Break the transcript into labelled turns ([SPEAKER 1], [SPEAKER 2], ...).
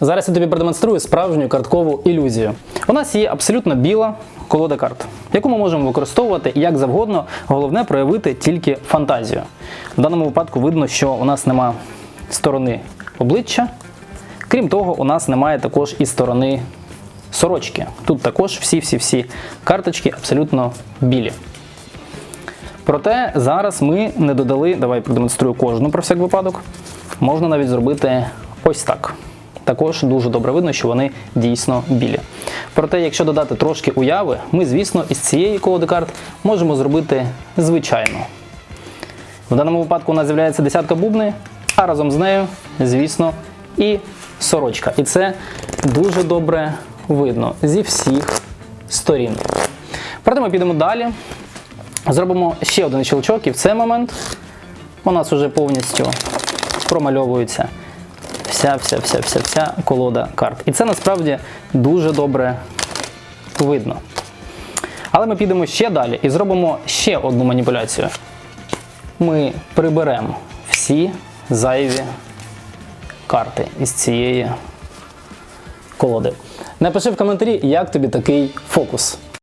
[SPEAKER 1] Зараз я тобі продемонструю справжню карткову ілюзію. У нас є абсолютно біла колода карт, яку ми можемо використовувати як завгодно. Головне проявити тільки фантазію. В даному випадку видно, що у нас нема сторони обличчя. Крім того, у нас немає також і сторони сорочки. Тут також всі-всі-всі карточки абсолютно білі. Проте зараз ми не додали, давай продемонструю кожну про всяк випадок. Можна навіть зробити ось так. Також дуже добре видно, що вони дійсно білі. Проте, якщо додати трошки уяви, ми, звісно, із цієї колоди карт можемо зробити звичайну. В даному випадку у нас з'являється десятка бубни, а разом з нею, звісно, і сорочка. І це дуже добре видно зі всіх сторін. Проте ми підемо далі. Зробимо ще один щелчок, і в цей момент у нас вже повністю промальовується вся, вся, вся, вся, вся колода карт. І це насправді дуже добре видно. Але ми підемо ще далі і зробимо ще одну маніпуляцію. Ми приберемо всі зайві карти із цієї колоди. Напиши в коментарі, як тобі такий фокус.